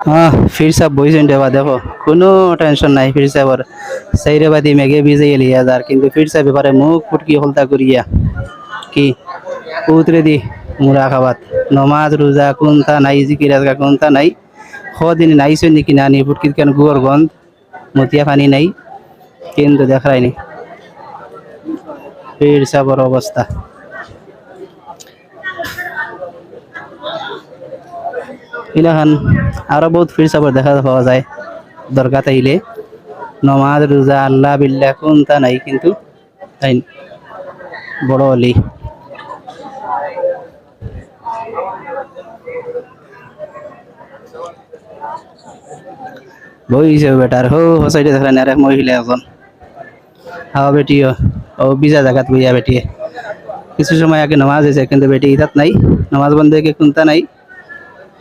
হ্যাঁ ফির সাহেব বইছেন দেবা দেখো, কোনো টেনশন নাই ফির সাহেবর সাইরে বাদি মেঘে ভিজে এলি হাজার কিন্তু ফির সাহেব এবারে মুখ ফুটকি হলতা করিয়া কি? উতরে দি মুরা খাবাত। নমাজ রোজা কোনটা নাই জিকির আজকা কোনটা নাই? সদিন নাইছো নাকি নানি ফুটকির কেন গুয়র গন্ধ? মতিয়া পানি নাই, কিন্তু দেখায়নি ফির সাহেবর অবস্থা ইলাখান আরও বহুত ফির সাবর দেখা পাওয়া যায়। দরকার তাইলে। নমাজ, রোজা, আল্লাহ বিল্লাহ কোনটা নাই কিন্তু তাই বড় অলি। বইছে বেটার। হো হসাইতে দেখলেন আর এক মহিলা এখন হাওয়া বেটিও। ও বিজা জায়গাত বইয়া বেটিয়ে। কিছু সময় আগে নামাজ হয়েছে কিন্তু বেটি ইতাত নাই। নামাজ বন্ধ কোনটা নাই।